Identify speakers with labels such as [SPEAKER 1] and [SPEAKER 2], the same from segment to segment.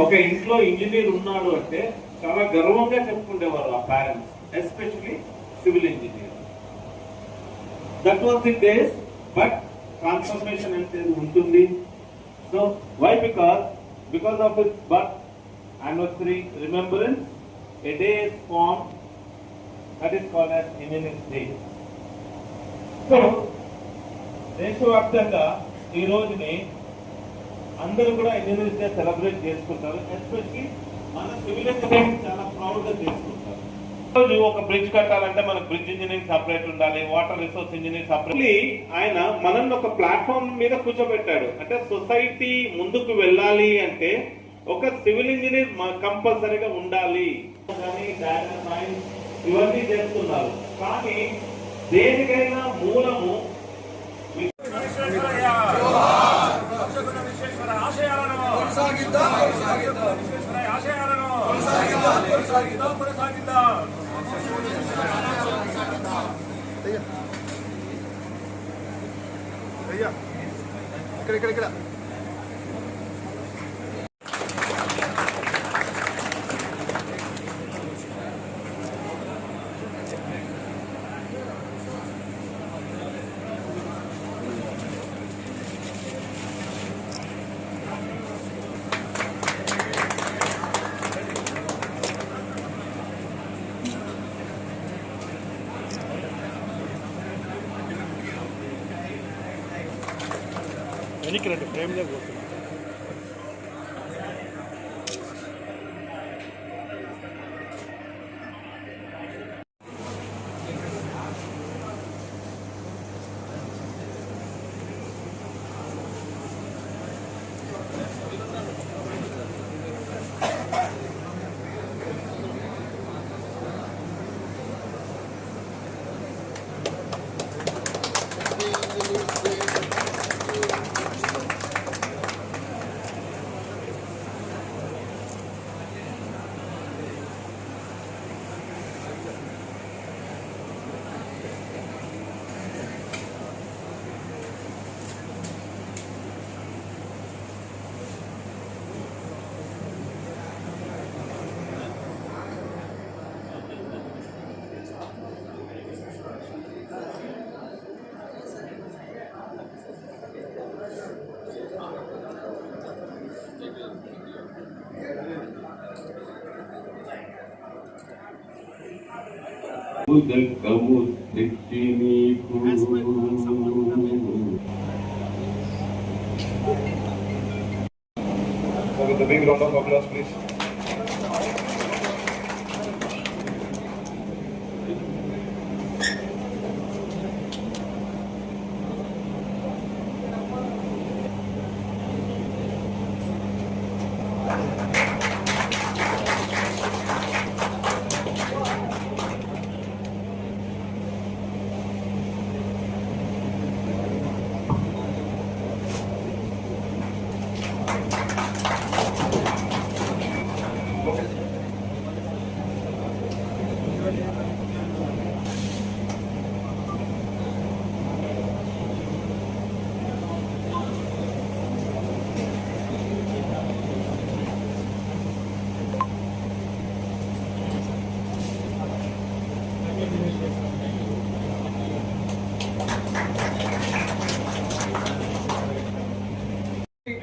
[SPEAKER 1] ఒక ఇంట్లో ఇంజనీర్ ఉన్నాడు అంటే చాలా గర్వంగా చెప్పుకునేవారు ఆ parents especially civil engineer that was the days but transformation అంటే ఉంటుంది. So why because because of this but anniversary remembrance a day is formed that is called as Independence day so దేశవ్యాప్తంగా ఈ రోజుని అందరూ కూడా ఇండిపెండెన్స్ డే సెలబ్రేట్ చేసుకుంటారు. Especially మన civil engineering చాలా ప్రౌడ్గా చేసుకుంటారు. రోజు ఒక బ్రిడ్జ్ కట్టాలంటే మనకు బ్రిడ్జ్ ఇంజనీరింగ్ సపరేట్ ఉండాలి వాటర్ రిసోర్స్ ఇంజనీరింగ్ సపరేట్ ఆయన మనల్ని ఒక ప్లాట్ఫామ్ మీద కూర్చోబెట్టాడు. అంటే సొసైటీ ముందుకు వెళ్ళాలి అంటే ఒక సివిల్ ఇంజనీర్ కంపల్సరీగా ఉండాలి. కానీ ఇవన్నీ చేస్తున్నారు. కానీ దేనికైనా మూలము
[SPEAKER 2] అయ్యా. ఇక్కడ ఇక్కడ ఇక్కడ. എനിക്ക്
[SPEAKER 1] രണ്ട് ഫ്രെയിമിനെ പോകും
[SPEAKER 2] With the big round of applause, please.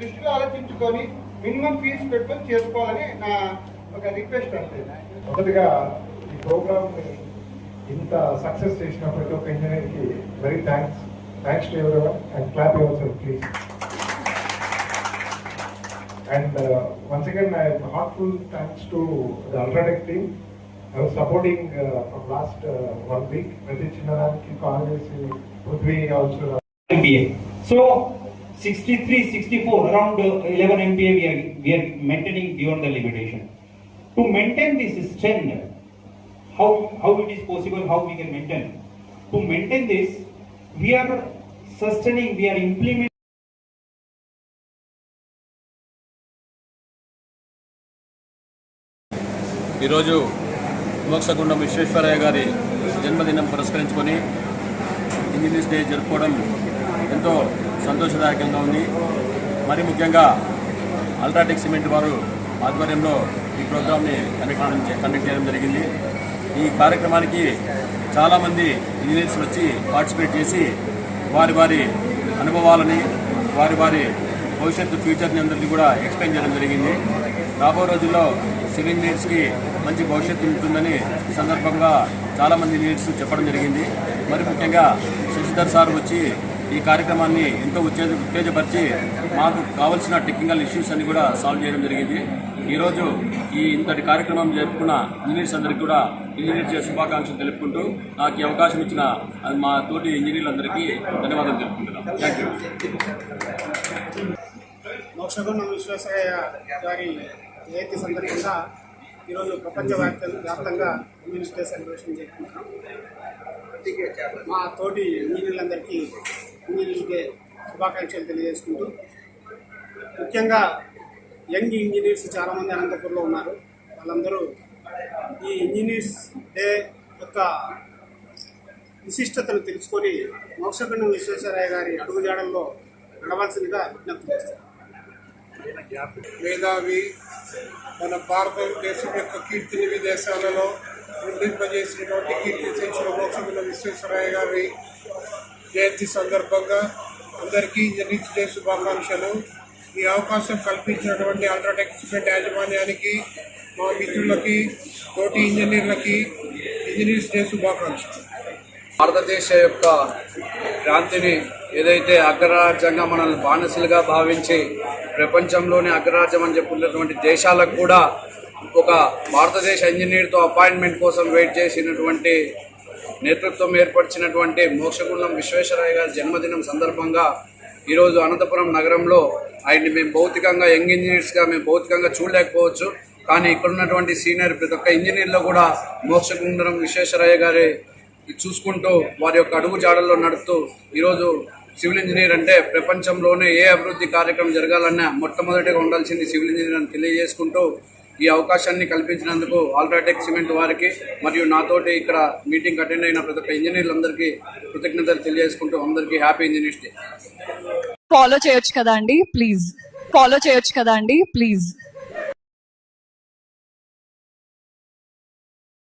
[SPEAKER 3] Düştüğü alet tüm tükoni minimum fee పెట్టుకొని చేసుకోవాలని నా ఒక రిక్వెస్ట్ అంతే.
[SPEAKER 4] మొదటిగా ఈ ప్రోగ్రామ్ని ఇంత సక్సెస్ చేసిన ప్రతి ఒక్క ఇంజనీర్కి very thanks thanks to every and clap your please and once again I heartful thanks to the UltraTech team I was supporting from last one week ప్రతి చిన్నదానికి కాల్ చేసి Prithvi also
[SPEAKER 5] MPA. So 63, 64, around uh, 11 MPA we are, we are maintaining beyond the limitation. To maintain this strength, how, how it is possible, how we can maintain? To maintain this, we are sustaining, we are implementing
[SPEAKER 6] ఈరోజు మోక్షగుండం విశ్వేశ్వరయ్య గారి జన్మదినం పురస్కరించుకొని engineers day జరుపుకోవడం ఎంతో సంతోషదాయకంగా ఉంది. మరి ముఖ్యంగా UltraTech cement వారు ఆధ్వర్యంలో ఈ ప్రోగ్రామ్ని కండక్ట్ కండక్ట్ చేయడం జరిగింది. ఈ కార్యక్రమానికి చాలామంది ఇంజనీర్స్ వచ్చి పార్టిసిపేట్ చేసి వారి వారి అనుభవాలని వారి వారి భవిష్యత్తు ఫ్యూచర్ని అందరికీ కూడా ఎక్స్ప్లెయిన్ చేయడం జరిగింది. రాబో రోజుల్లో సివిల్ ఇంజనీర్స్కి మంచి భవిష్యత్తు ఉంటుందని ఈ సందర్భంగా చాలామంది ఇంజనీర్స్ చెప్పడం జరిగింది. మరి ముఖ్యంగా శశిధర్ సార్ వచ్చి ఈ కార్యక్రమాన్ని ఎంతో ఉత్తేజ ఉత్తేజపరిచి మాకు కావాల్సిన టెక్నికల్ ఇష్యూస్ అన్ని కూడా సాల్వ్ చేయడం జరిగింది. ఈరోజు ఈ ఇంతటి కార్యక్రమం జరుపుకున్న ఇంజనీర్స్ అందరికీ కూడా ఇంజనీర్ శుభాకాంక్షలు తెలుపుకుంటూ నాకు ఈ అవకాశం ఇచ్చిన మా తోటి ఇంజనీర్లందరికీ ధన్యవాదాలు తెలుపుకుంటున్నాను థ్యాంక్ యూ
[SPEAKER 7] మోక్షగుండం విశ్వేశ్వరయ్య గారి జయంతి సందర్భంగా ఈరోజు వ్యాప్తంగా ఉమెన్స్ డే సెలబ్రేషన్ చేసుకుంటున్నాం మా తోటి ఇంజనీర్లందరికీ ఇంజనీర్స్ డే శుభాకాంక్షలు తెలియజేసుకుంటూ ముఖ్యంగా యంగ్ ఇంజనీర్స్ చాలామంది అనంతపూర్లో ఉన్నారు. వాళ్ళందరూ ఈ ఇంజనీర్స్ డే యొక్క విశిష్టతను తెలుసుకొని మోక్షగుండం విశ్వేశ్వరయ్య గారి అడుగుజాడల్లో నడవాల్సిందిగా విజ్ఞప్తి చేస్తారు.
[SPEAKER 8] మేధావి మన భారతదేశం యొక్క కీర్తిని విదేశాలలో వృద్ధింపజేసినటువంటి కీర్తి శేషులు విశ్వేశ్వరయ్య గారి జయంతి సందర్భంగా అందరికీ ఇంజనీర్స్ డే శుభాకాంక్షలు. ఈ అవకాశం కల్పించినటువంటి అల్ట్రాటెక్ సిమెంట్ యాజమాన్యానికి మా మిత్రులకి తోటి ఇంజనీర్లకి ఇంజనీర్స్ డే శుభాకాంక్షలు.
[SPEAKER 9] భారతదేశ యొక్క క్రాంతిని ఏదైతే అగ్రరాజ్యంగా మనల్ని బానిసలుగా భావించి ప్రపంచంలోనే అగ్రరాజ్యం అని చెప్పుకున్నటువంటి దేశాలకు కూడా ఒక భారతదేశ ఇంజనీర్తో అపాయింట్మెంట్ కోసం వెయిట్ చేసినటువంటి నేతృత్వం ఏర్పరిచినటువంటి మోక్షగుండం విశ్వేశ్వరయ్య గారి జన్మదినం సందర్భంగా ఈరోజు అనంతపురం నగరంలో ఆయన్ని మేము భౌతికంగా యంగ్ ఇంజనీర్స్గా మేము భౌతికంగా చూడలేకపోవచ్చు. కానీ ఇక్కడ ఉన్నటువంటి సీనియర్ ప్రతి ఒక్క ఇంజనీర్లో కూడా మోక్షగుండం విశ్వేశ్వరయ్య గారి చూసుకుంటూ వారి యొక్క అడుగు జాడల్లో నడుస్తూ ఈరోజు సివిల్ ఇంజనీర్ అంటే ప్రపంచంలోనే ఏ అభివృద్ధి కార్యక్రమం జరగాలన్నా మొట్టమొదటిగా ఉండాల్సింది సివిల్ ఇంజనీర్ అని తెలియజేసుకుంటూ ఈ అవకాశాన్ని కల్పించినందుకు ఆల్ట్రాటెక్ సిమెంట్ వారికి మరియు నాతోటి ఇక్కడ మీటింగ్ అటెండ్ అయిన ప్రతి ఒక్క ఇంజనీర్లందరికీ కృతజ్ఞతలు తెలియజేసుకుంటూ అందరికీ హ్యాపీ ఇంజనీర్స్ డే.
[SPEAKER 10] ఫాలో చేయొచ్చు కదా అండి? ప్లీజ్ ఫాలో చేయొచ్చు కదా అండి? ప్లీజ్